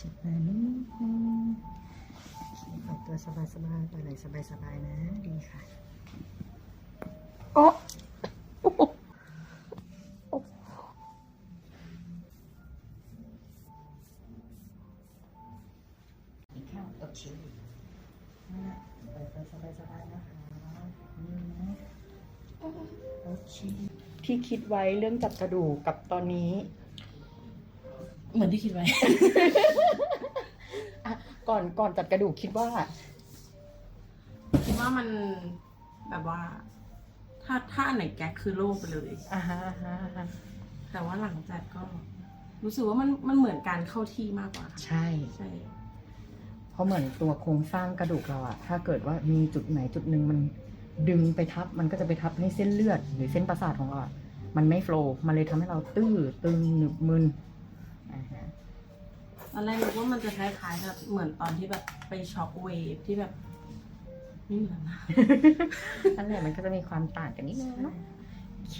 เช็ดหน้านิดนึงโอเคปล่อยตัวสบายสบายๆปล่อยไหลสบายสบายๆนะ ดีค่ะโอ้โอ้โหโอ้อีกข้าวโอเคนั่นแหละปล่อยตัวสบายสบายๆนะคะนี่นะโอเคที่คิดไว้เรื่องจับกระดูกกับตอนนี้ เหมือนที่คิดไว้ อะก่อนก่อนจัดกระดูกคิดว่า คิดว่ามันแบบว่า ถ้าถ้าอันไหนแก๊กคือโล่งไปเลย อ่าฮะอ่าฮะอ่าฮะแต่ว่าหลังจัดก็ รู้สึกว่ามันมันเหมือนการเข้าที่มากกว่าค่ะใช่ ใช่ เพราะเหมือนตัวโครงสร้างกระดูกเราอะถ้าเกิดว่ามีจุดไหนจุดหนึ่งมันดึงไปทับ มันก็จะไปทับให้เส้นเลือด หรือเส้นประสาทของเราอะมันไม่โฟลว์มันเลยทำให้เราตื้อตึงหนึบมึนอ่าฮะต อนแรกนึกว่ามันจะคล้ายๆกับเหมือนตอนที่แบบไปช็อคเวฟที่แบบไม่เหมือนนะ นั่นแหละมันก็จะมีความต่างกันนิดนึงเนาะโอเค